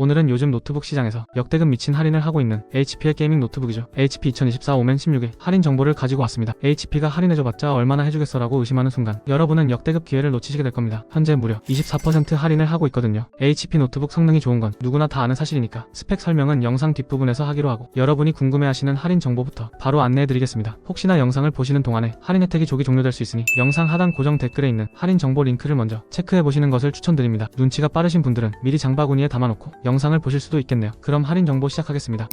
오늘은 요즘 노트북 시장에서 역대급 미친 할인을 하고 있는 HP의 게이밍 노트북이죠. HP 2024 오멘 16의 할인 정보를 가지고 왔습니다. HP가 할인해줘봤자 얼마나 해주겠어라고 의심하는 순간 여러분은 역대급 기회를 놓치시게 될 겁니다. 현재 무려 24% 할인을 하고 있거든요. HP 노트북 성능이 좋은 건 누구나 다 아는 사실이니까 스펙 설명은 영상 뒷부분에서 하기로 하고 여러분이 궁금해하시는 할인 정보부터 바로 안내해드리겠습니다. 혹시나 영상을 보시는 동안에 할인 혜택이 조기 종료될 수 있으니 영상 하단 고정 댓글에 있는 할인 정보 링크를 먼저 체크해보시는 것을 추천드립니다. 눈치가 빠르신 분들은 미리 장바구니에 담아놓고 영상을 보실 수도 있겠네요. 그럼 할인 정보 시작하겠습니다.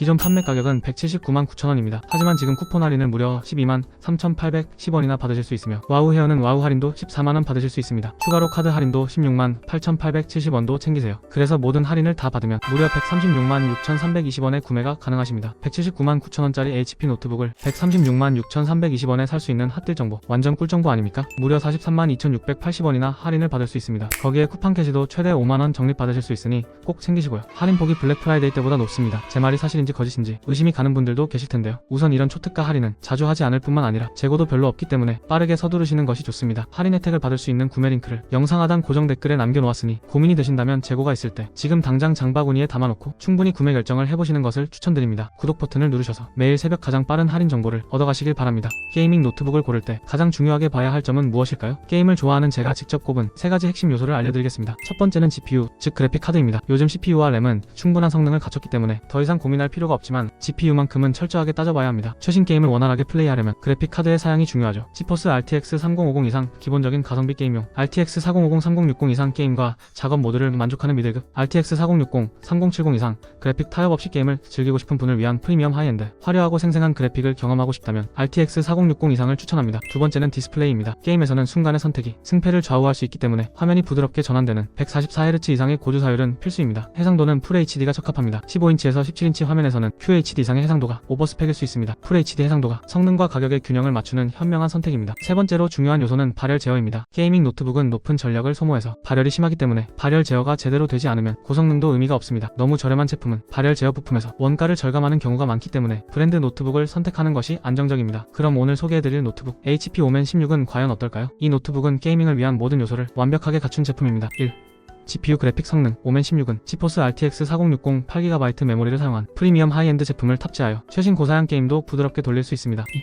기존 판매 가격은 179만 9천원입니다. 하지만 지금 쿠폰 할인을 무려 12만 3,810원이나 받으실 수 있으며 와우 헤어는 와우 할인도 14만원 받으실 수 있습니다. 추가로 카드 할인도 16만 8,870원도 챙기세요. 그래서 모든 할인을 다 받으면 무려 136만 6,320원에 구매가 가능하십니다. 179만 9천원짜리 HP 노트북을 136만 6,320원에 살 수 있는 핫딜 정보 완전 꿀 정보 아닙니까? 무려 43만 2,680원이나 할인을 받을 수 있습니다. 거기에 쿠팡 캐시도 최대 5만원 적립 받으실 수 있으니 꼭 챙기시고요. 할인 폭이 블랙 프라이데이 때보다 높습니다. 제 말이 사실인지 거짓인지 의심이 가는 분들도 계실 텐데요. 우선 이런 초특가 할인은 자주 하지 않을 뿐만 아니라 재고도 별로 없기 때문에 빠르게 서두르시는 것이 좋습니다. 할인 혜택을 받을 수 있는 구매 링크를 영상 하단 고정 댓글에 남겨놓았으니 고민이 되신다면 재고가 있을 때 지금 당장 장바구니에 담아놓고 충분히 구매 결정을 해보시는 것을 추천드립니다. 구독 버튼을 누르셔서 매일 새벽 가장 빠른 할인 정보를 얻어가시길 바랍니다. 게이밍 노트북을 고를 때 가장 중요하게 봐야 할 점은 무엇일까요? 게임을 좋아하는 제가 직접 꼽은 세 가지 핵심 요소를 알려드리겠습니다. 첫 번째는 GPU, 즉 그래픽 카드입니다. 요즘 CPU와 램은 충분한 성능을 갖췄기 때문에 더 이상 고민할 필요 가 없지만 GPU만큼은 철저하게 따져봐야 합니다. 최신 게임을 원활하게 플레이하려면 그래픽 카드의 사양이 중요하죠. 지포스 RTX 3050 이상 기본적인 가성비 게임용, RTX 4050, 3060 이상 게임과 작업 모드를 만족하는 미들급, RTX 4060, 3070 이상 그래픽 타협 없이 게임을 즐기고 싶은 분을 위한 프리미엄 하이엔드, 화려하고 생생한 그래픽을 경험하고 싶다면 RTX 4060 이상을 추천합니다. 두 번째는 디스플레이입니다. 게임에서는 순간의 선택이 승패를 좌우할 수 있기 때문에 화면이 부드럽게 전환되는 144Hz 이상의 고주 사율은 필수입니다. 해상도는 FHD가 적합합니다. 15인치에서 17인치 화면 에서는 QHD 이상의 해상도가 오버스펙일 수 있습니다. FHD 해상도가 성능과 가격의 균형을 맞추는 현명한 선택입니다. 세 번째로 중요한 요소는 발열 제어입니다. 게이밍 노트북은 높은 전력을 소모해서 발열이 심하기 때문에 발열 제어가 제대로 되지 않으면 고성능도 의미가 없습니다. 너무 저렴한 제품은 발열 제어 부품에서 원가를 절감하는 경우가 많기 때문에 브랜드 노트북을 선택하는 것이 안정적입니다. 그럼 오늘 소개해드릴 노트북 HP 오멘 16은 과연 어떨까요? 이 노트북은 게이밍을 위한 모든 요소를 완벽하게 갖춘 제품입니다. 1. GPU 그래픽 성능 오멘 16은 지포스 RTX 4060 8GB 메모리를 사용한 프리미엄 하이엔드 제품을 탑재하여 최신 고사양 게임도 부드럽게 돌릴 수 있습니다. 2.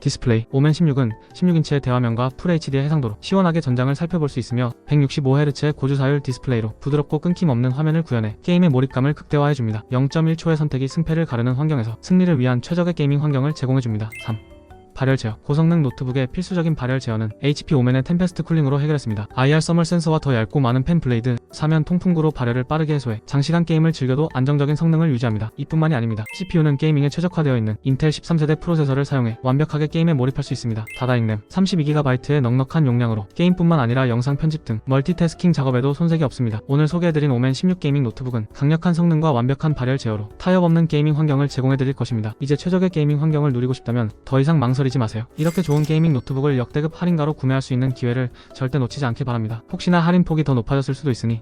디스플레이 오멘 16은 16인치의 대화면과 FHD의 해상도로 시원하게 전장을 살펴볼 수 있으며 165Hz의 고주사율 디스플레이로 부드럽고 끊김 없는 화면을 구현해 게임의 몰입감을 극대화해줍니다. 0.1초의 선택이 승패를 가르는 환경에서 승리를 위한 최적의 게이밍 환경을 제공해줍니다. 3. 발열 제어 고성능 노트북의 필수적인 발열 제어는 HP 오멘의 템페스트 쿨링으로 해결했습니다. IR 서멀 센서와 더 얇고 많은 팬 블레이드, 사면 통풍구로 발열을 빠르게 해소해 장시간 게임을 즐겨도 안정적인 성능을 유지합니다. 이뿐만이 아닙니다. CPU는 게이밍에 최적화되어 있는 인텔 13세대 프로세서를 사용해 완벽하게 게임에 몰입할 수 있습니다. 다다잉 램 32GB의 넉넉한 용량으로 게임뿐만 아니라 영상 편집 등 멀티태스킹 작업에도 손색이 없습니다. 오늘 소개해드린 오멘 16 게이밍 노트북은 강력한 성능과 완벽한 발열 제어로 타협 없는 게이밍 환경을 제공해드릴 것입니다. 이제 최적의 게이밍 환경을 누리고 싶다면 더 이상 망설이지 마세요. 이렇게 좋은 게이밍 노트북을 역대급 할인가로 구매할 수 있는 기회를 절대 놓치지 않길 바랍니다. 혹시나 할인 폭이 더 높아졌을 수도 있으니